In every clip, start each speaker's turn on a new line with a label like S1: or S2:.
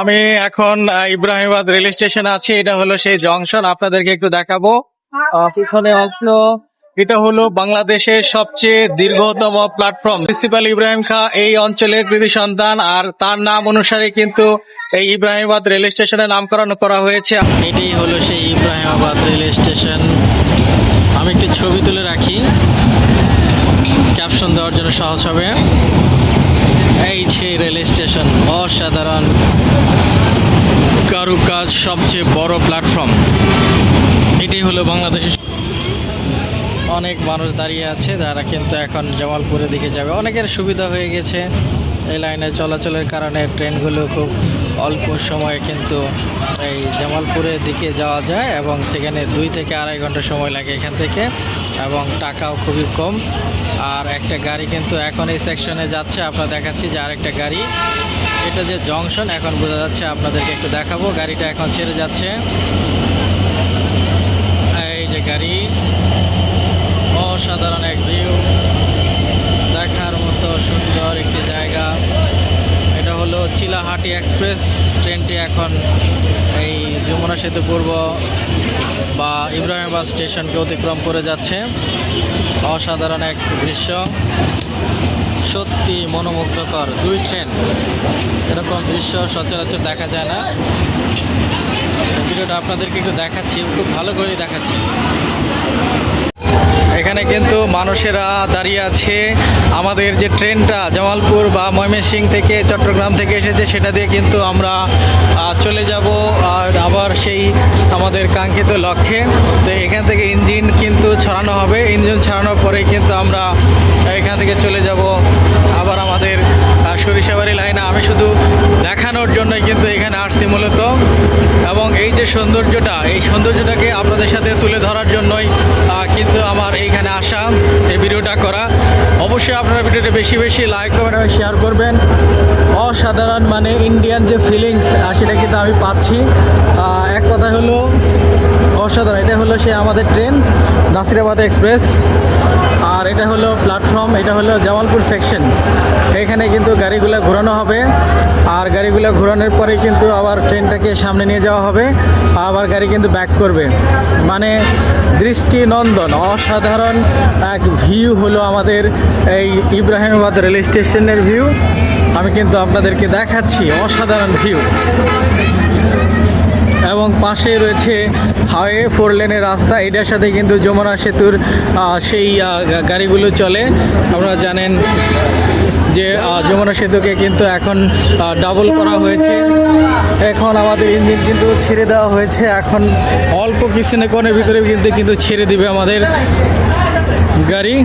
S1: আমি এখন Ibrahimabad rail station আছি। এটা হলো সেই জংশন। আপনাদেরকে একটু দেখাবো। পিছনে আসলো এটা হলো বাংলাদেশের সবচেয়ে দীর্ঘতম প্ল্যাটফর্ম প্রিন্সিপাল ইব্রাহিম খা এই অঞ্চলের কৃতি সন্তান, আর তার নাম অনুসারে কিন্তু এই ইব্রাহিমাবাদ রেল স্টেশনের নামকরণ করা হয়েছে। এটি হলো সেই ইব্রাহিমাবাদ রেল স্টেশন। আমি একটি ছবি তুলে রাখি। ক্যাপশন দেওয়ার জন্য সহজ হবে। এই সেই রেল স্টেশন, অসাধারণ। কারুকাজ সবচেয়ে বড় প্ল্যাটফর্ম এটি হলো বাংলাদেশের অনেক মানুষ দাঁড়িয়ে আছে যারা কিন্তু এখন জামালপুরের দিকে যাবে। অনেকের সুবিধা হয়ে গেছে। এই লাইনে চলাচলের কারণে ট্রেনগুলো খুব অল্প সময়ে কিন্তু এই জামালপুরের দিকে যাওয়া যায় এবং সেখানে দুই থেকে আড়াই ঘণ্টা সময় লাগে এখান থেকে এবং টাকাও খুবই কম। আর একটা গাড়ি কিন্তু এখন এই সেকশনে যাচ্ছে, আপনারা দেখাচ্ছি যে আরেকটা গাড়ি। এটা যে জংশন, এখন বোঝা যাচ্ছে আপনাদেরকে একটু দেখাবো। গাড়িটা এখন ছেড়ে যাচ্ছে। এই যে গাড়ি অসাধারণ এক ভিউ দেখার মতো সুন্দর একটি জায়গা চিলাহাটি এক্সপ্রেস ট্রেনটি এখন এই যমুনা সেতু পূর্ব বা ইব্রাহিমাবাদ স্টেশনকে অতিক্রম করে যাচ্ছে। অসাধারণ এক দৃশ্য। সত্যি মনোমুগ্ধকর দুই ট্রেন। এরকম দৃশ্য সচরাচর দেখা যায় না। ভিডিওটা আপনাদেরকে একটু দেখাচ্ছি, খুব ভালো করে দেখাচ্ছি। এখানে কিন্তু মানুষেরা দাঁড়িয়ে আছে। আমাদের যে ট্রেনটা জামালপুর বা ময়মনসিং থেকে চট্টগ্রাম থেকে এসেছে, সেটা দিয়ে কিন্তু আমরা চলে যাব। আর আবার সেই আমাদের কাঙ্ক্ষিত লক্ষ্যে। তো এখান থেকে ইঞ্জিন কিন্তু ছড়ানো হবে। ইঞ্জিন ছড়ানোর পরে কিন্তু আমরা এখান থেকে চলে যাব। আবার আমাদের সরিষাবাড়ি লাইনে আমি শুধু দেখানোর জন্যই কিন্তু এখানে আসছি মূলত। এবং এই যে সৌন্দর্যটা, এই সৌন্দর্যটাকে আপনাদের সাথে তুলে ধরার জন্যই কিন্তু আমার এইখানে আসা, এই ভিডিওটা করা। অবশ্যই আপনারা ভিডিওটা বেশি বেশি লাইক করবেন এবং শেয়ার করবেন। অসাধারণ মানে ইন্ডিয়ান যে ফিলিংস সেটা কিন্তু আমি পাচ্ছি। এক কথা হলো, অসাধারণ। এটা হলো সে আমাদের ট্রেন, নাসিরাবাদ এক্সপ্রেস। আর এটা হলো প্ল্যাটফর্ম এটা হলো জামালপুর সেকশন এখানে কিন্তু গাড়িগুলো ঘোরানো হবে। আর গাড়িগুলো ঘোরানোর পরে কিন্তু আবার ট্রেনটাকে সামনে নিয়ে যাওয়া হবে। আবার গাড়ি কিন্তু ব্যাক করবে। মানে দৃষ্টিনন্দন, অসাধারণ এক ভিউ হলো আমাদের এই ইব্রাহিমাবাদ রেল স্টেশনের ভিউ আমি কিন্তু আপনাদেরকে দেখাচ্ছি, অসাধারণ ভিউ এবং পাশে রয়েছে হাইওয়ে ফোর লেনের রাস্তা। এটার সাথে কিন্তু যমুনা সেতুর সেই গাড়িগুলো চলে। আপনারা জানেন যে যমুনা সেতুকে কিন্তু এখন ডাবল করা হয়েছে। এখন আমাদের ইঞ্জিন কিন্তু ছেড়ে দেওয়া হয়েছে। এখন অল্প কিছুক্ষণের ভিতরে কিন্তু কিন্তু ছেড়ে দিবে আমাদের গাড়ি।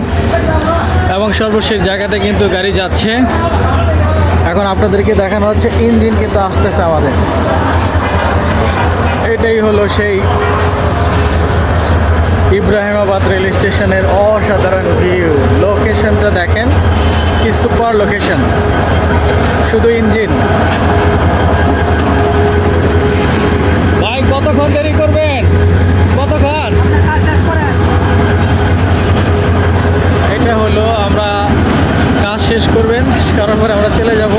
S1: এবং সর্বশেষ জায়গাতে কিন্তু গাড়ি যাচ্ছে। এখন আপনাদেরকে দেখানো হচ্ছে, ইঞ্জিন কিন্তু আসতেছে আমাদের। এটাই হলো সেই ইব্রাহিমাবাদ রেল স্টেশনের অসাধারণ ভিউ। লোকেশনটা দেখেন কি সুপার লোকেশন। শুধু ইঞ্জিন। ভাই কতক্ষণ দেরি করবেন? কতক্ষণ? এটা হলো আমরা কাজ শেষ করবেন করার পরে আমরা চলে যাব।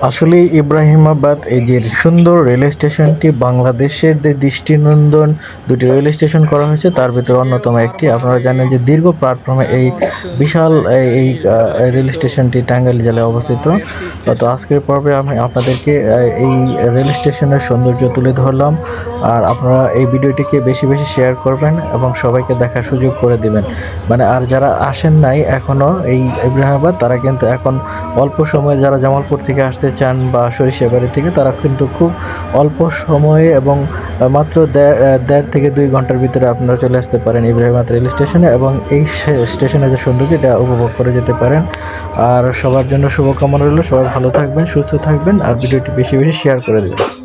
S2: আসলে ইব্রাহিমাবাদ এই যে সুন্দর রেল স্টেশনটি বাংলাদেশের যে দৃষ্টিনন্দন দুটি রেল স্টেশন করা হয়েছে, তার ভিতরে অন্যতম একটি। আপনারা জানেন যে দীর্ঘ প্ল্যাটফর্মে এই বিশাল, এই- রেল স্টেশনটি টাঙ্গাইল জেলায় অবস্থিত। তো আজকের পর্বে আমি আপনাদেরকে এই রেল স্টেশনের সৌন্দর্য তুলে ধরলাম। আর আপনারা এই ভিডিওটিকে বেশি বেশি শেয়ার করবেন এবং সবাইকে দেখার সুযোগ করে দিবেন। মানে আর যারা আসেন নাই এখনও এই ইব্রাহিমাবাদ, তারা কিন্তু এখন অল্প সময়ে যারা জামালপুর থেকে আসতে চান বা সরিষা বাড়ি থেকে, তারা কিন্তু খুব অল্প সময়ে এবং মাত্র দেড় থেকে দুই ঘণ্টার ভিতরে আপনারা চলে আসতে পারেন ইব্রাহিমাত রেল স্টেশনে এবং এই স্টেশনে যে সৌন্দর্য, এটা উপভোগ করে যেতে পারেন। আর সবার জন্য শুভকামনা রইল, সবাই ভালো থাকবেন, সুস্থ থাকবেন, আর ভিডিওটি বেশি বেশি শেয়ার করে দেবেন।